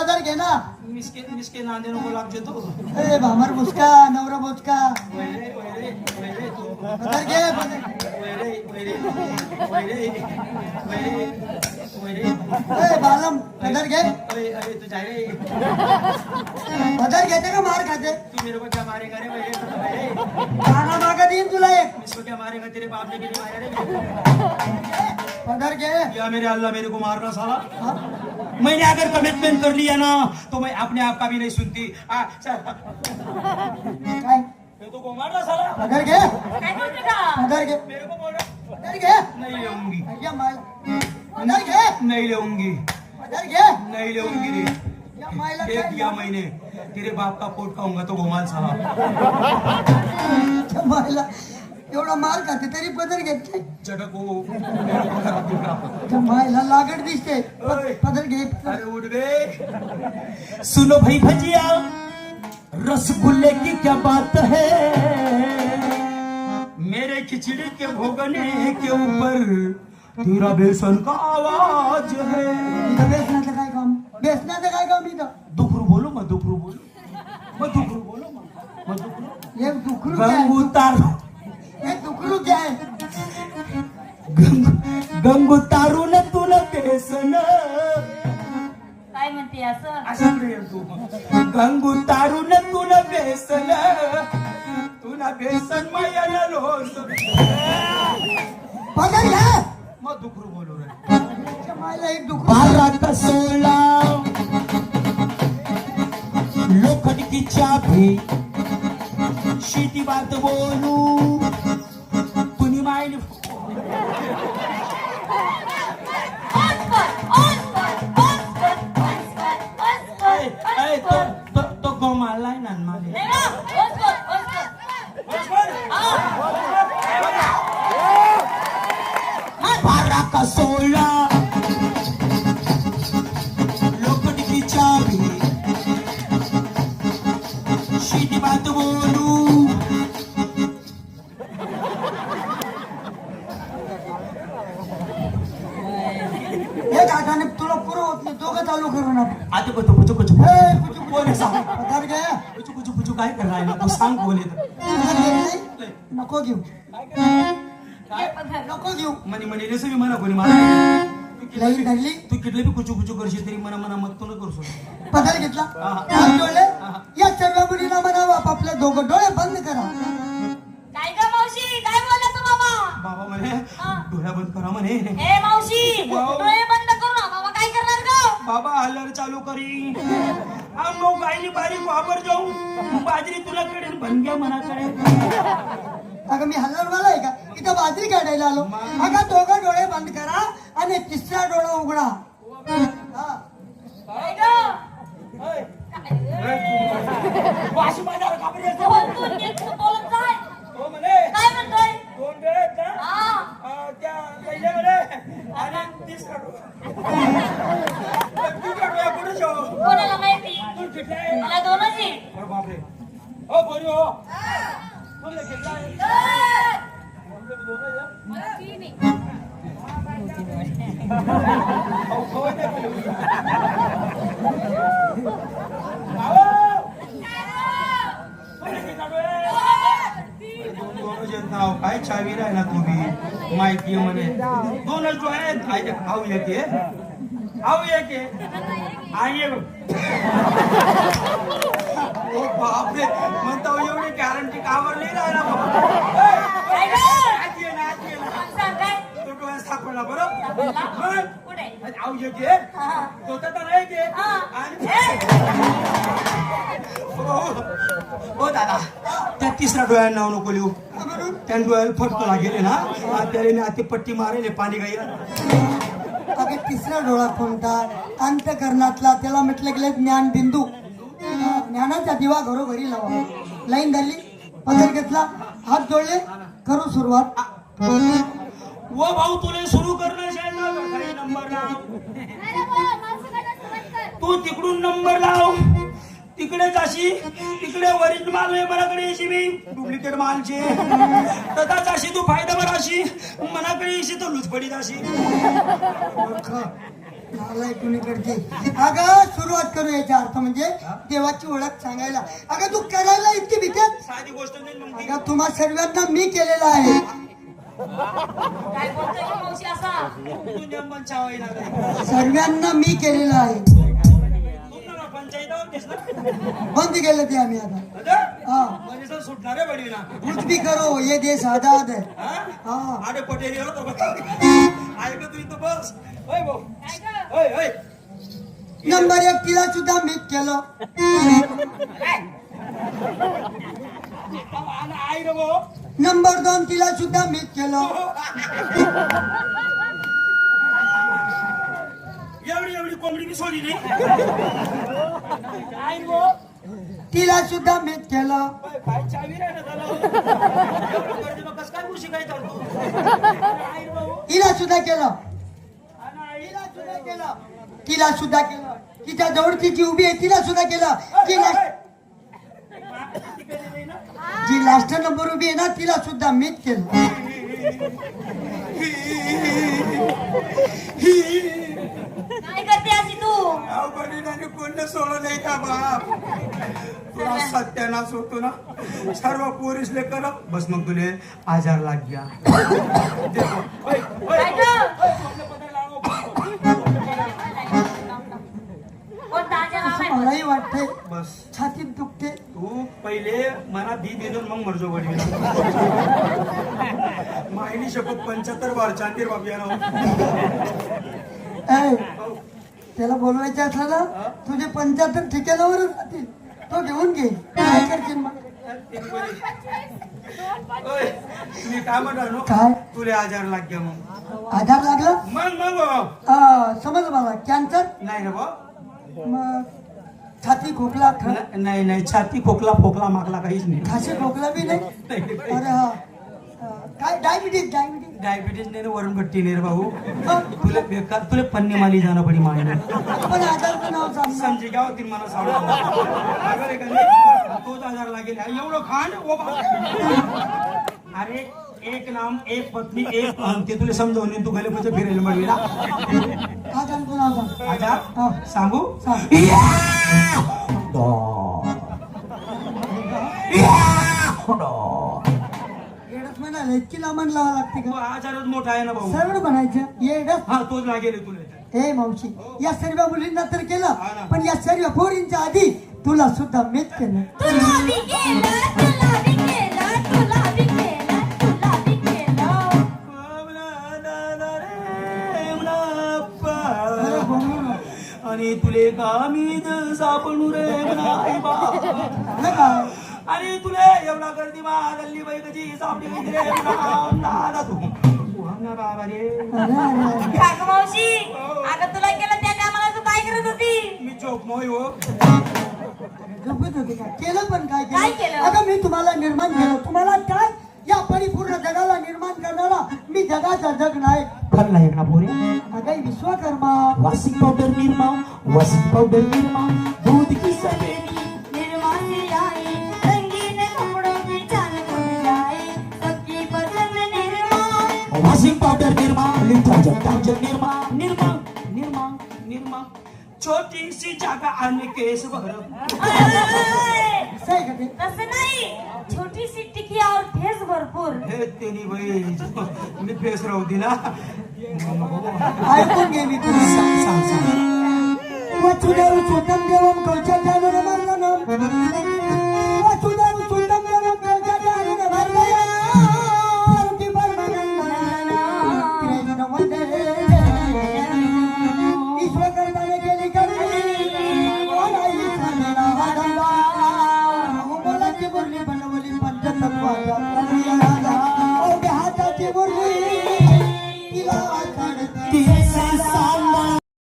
पदर घे ना? मिसके मिसके नांदे नको लागते तो। ए भामर बुचका नवरा बुचका वैरे वैरे वैरे तू पदर घे वैरे वैरे वैरे वैरे वैरे ए बालम पदर घे अरे अरे तू जा रे। पदर घेते का मार खाते तू मेरे को क्या मारेगा रे? वैरे वैरे गाना मागा देईन तुला एक इसको क्या मारेगा? तेरे बाप ने क्यों मारा रे? को? घे या मेरे अल्लाह मेरे को मारना साला। हाँ? मैंने अगर कमिटमेंट कर लिया ना तो मैं अपने आप का भी नहीं सुनती। आ, चल। काय? ये तो को मारना साला। पदर घे काय बोलतो का पदर घे मेरे को बोल रहा। पदर घे नहीं लेऊंगी अय्या मायला पदर घे नहीं लेऊंगी पदर घे नहीं लेऊंगी रे या मायला एक काय दिया मैंने। तेरे बाप का पोट खाऊंगा तो घुमाल साला त्या मायला एवढा मार खाते तरी पदर घेत नाही चटक त्या मायला लागत दिसते. ओय. पदर अरे उठ सुनो भाई भजिया रसगुल्ले की क्या बात है? मेरे खिचड़ी के भोगने के ऊपर तेरा बेसन का आवाज़ है। इथं बेसनाचं काय काम बेसनाचं काय काम इथं दुखरू बोलो मग दुखरू बोलो। मग दुखरू बोलो मग दुखरू। काय एक दुखरू काय गंगू गंगू तारून तुला बेसन काय म्हणते असं? तू. गंगू तारून तुला बेसन. तुला बेसन मायाला लोस. पदर घे मग दुखरू बोलू रे. मायला एक दुखरू. बारा का सोळा. लोखंड की चाबी शेती बात बोलू. Aynı. Para ka sola दोघं चालू करू ना आता कुठं कुठं कुठं ए, पुचू, कोण आहे सांग? पदर घे कुचू कुचू कुचू काय कर राहिला? तू सांग कोण येतं पदर घेत नाही नको घेऊ. नको घेऊ. म्हणे म्हणे रे सगळी म्हणा कोणी मला लाईन धरली तू कितले बी कुचू कुचू करशील तरी मना मना मत तू न करू शकतो पदर घेतला? हा. हात जोडले? या सर्व मुलींना म्हणावं आपापले दोघं डोळे बंद करा. काय ग मावशी? काय बोलला तू बाबा? बाबा म्हणे हा. डोळ्या बंद करा म्हणे. ए मावशी. डोळे बंद करू ना बाबा काय करणार ग बाबा हल्लर चालू करी हम लोग गायली बारीक वापर जाऊ बाजरी तुला कडेल बनग्या मनाकडे. अगं मी हल्लरवाला आहे का? इथं बाजरी काढायला आलो. अगं दोघं डोळे बंद करा आणि तिसरा डोळा उघडा. हा. काय ग वाशी बाजार कापड येतो. बोल तू नीट तू बोलत जाय तो म्हणे काय म्हणतोय दोन डोळे आहेत ना? हा अं, त्या पहिल्याकडे आणि तिसरा डोळा. तिसरा डोळा कुठे ठेवू? कोणाला माहिती तू किती आहे? मला दोनच आहे अरे बापरे. ओ बोरी हो तुला किती आहे? मला तीन आहे अहो, खवय नाही केलं. काय चावी आहे तुम्ही? माहिती म्हणे. दोनच जो आहे आई, आऊ एक आऊ एक आई ओ बापरे म्हणता हो, एवढी गॅरंटी कावर नाही राहिला तो डोळ्यात सापडला बरं? मग कुठे? आऊ एक आहे हा. तर. आणि दादा त्या तिसऱ्या डोळ्याला नाव नको लिहू? त्या डोळ्याला फटको लागेल ना? त्याला मी आता पट्टी मारेल पाणी गाईला. तिसरा डोळा कोणता? अंतकरणातला त्याला म्हटलं गेलं ज्ञान बिंदू ज्ञानाचा दिवा घरोघरी लावा. लाईन धरली पदर घेतला हात जोडले करू सुरुवात. व भाऊ तुला सुरू करणं शाळेला नंबर लाव? तू तिकडून नंबर लाव. तिकडे जाशी तिकडे वरील माल आहे मनाकडे येशी मी. डुप्लिकेट मालचे. तथा जाशी तू फायदा बरा अशी मनाकडे येशी तर लुचपडी जाशी. कुणीकडचे अगं सुरू सुरुवात करू याचा अर्थ म्हणजे देवाची ओळख सांगायला. अगं तू करायला इतकी भीतेत? साधी गोष्ट नाही मग ती. अगं तुम्हा सर्वांना मी केलेला आहे. काय बोलतोय की मावशी असा? तू नेमकं चावायला लागलाय. सर्वांना मी केलेला आहे. होतीस ना? बंद केलं ते आम्ही आता. हा. म्हणजे सर सुटणार आहे कुछ भी करो ये देश आजाद है. हा? हा. अरे पटेल येऊ तो बघ. ऐक तू इथं बस. होय भाऊ. काय ग? नंबर एक तिला सुद्धा मी केलं. आई रे नंबर दोन तिला सुद्धा मी केलं. एवढी एवढी कोंबडी मी सोडली नाही. आई रे तिला सुद्धा मी केलं. काय चावी रे ना त्याला? एवढं गर्दी मग कसं काय उशी काय करतो आई रे भाऊ तिला सुद्धा केलं. केलं तिला सुद्धा केलं. तिच्या जवळची जी उभी आहे तिला सुद्धा केलं. ना जी लास्ट नंबर उभी आहे ना तिला सुद्धा मीच केलं. काय करते अशी तू? अवघडीने कोणतं सोडलं नाही का बाप? तुला सत्यानाश होतो ना? सर्व पोरीसले कर बस मग तुले आजार लाग गया मलाही वाटतंय. बस. छातीत दुखते तू पहिले मला दी दिलं मग मरजो बडवी माहिनी शपथ पंच्याहत्तर बार चांदीर बाबी ऐ, त्याला बोलवायचं असलं ना तुझे पंच्याहत्तर ठिकाणावरच जातील तो घेऊन घे. काय करशील मग? तुम्ही काय तुले आजार लाग गया मग आधार लागला? मग मग समज मला. कॅन्सर? नाही रे भाऊ. मग? छाती खोकला नाही नाही छाती खोकला फोकला मागला काहीच नाही. खाशी खोकला बी नाही. अरे हा. काय डायबिटीज डायबिटीज डायबिटीज नाही रे वरणपट्टी नाही रे भाऊ. मग तुला बेकार तुला पन्नी माली जाणं पडी मायने. पण आजारचं नाव सांग. समजे गाव तीन मला सावळा. तोच आजार लागेल. एवढं बाप. अरे एक नाम एक पत्नी एक. ते तुला समजवून तू गले म्हणजे फिरेल म्हणला नाव सांग हा. आजार सांगू? सांग एडच म्हणाले इतकी लांबण लावा लागते तो का आजारच मोठा आहे ना भाऊ. सरळ म्हणायचं येडच हा तोच लागेल तुला हे मावशी या सर्व मुलींना तर हा केलं ना. पण या सर्व पोरींच्या आधी तुला सुद्धा मीच केलं. तुला बी केलं तुला तुले कामी सापणू रे आणि तुले एवढा गर्दी मा गल्ली बाई कधी सापडी रे. नादा तू. वाहना बाबा रे. अरे अरे अरे. का ग मावशी अगं तुला केलं त्या टायमाला तू काय करत होती? मी चोप मोय हो. झोपत होते का? केलं पण काय काय केलं? अगं मी तुम्हाला निर्माण केलं. तुम्हाला काय? या परिपूर्ण जगाला निर्माण करणारा मी जगाचा जग नाही. फरलायला बोरे अगै Vishwakarma washing powder Nirma washing powder Nirma दूध की सवेली निर्मा से आई रंगीन कपड़ों की चाल सबकी पसंद निर्मा पाउडर निर्मा निर्मा निर्मा निर्मा निर्मा छोटी सी जागा आणि केस भर सही कहते हैं छोटी सी टिकिया और फेस भरपूर. हे तेरी बाई मी फेस राहू दे ना ऐकून घे मी तुला. सांग सांग सांग वसुदेव सुतम देवम कौशल्यानं वर्णनम वसुदेव सुतम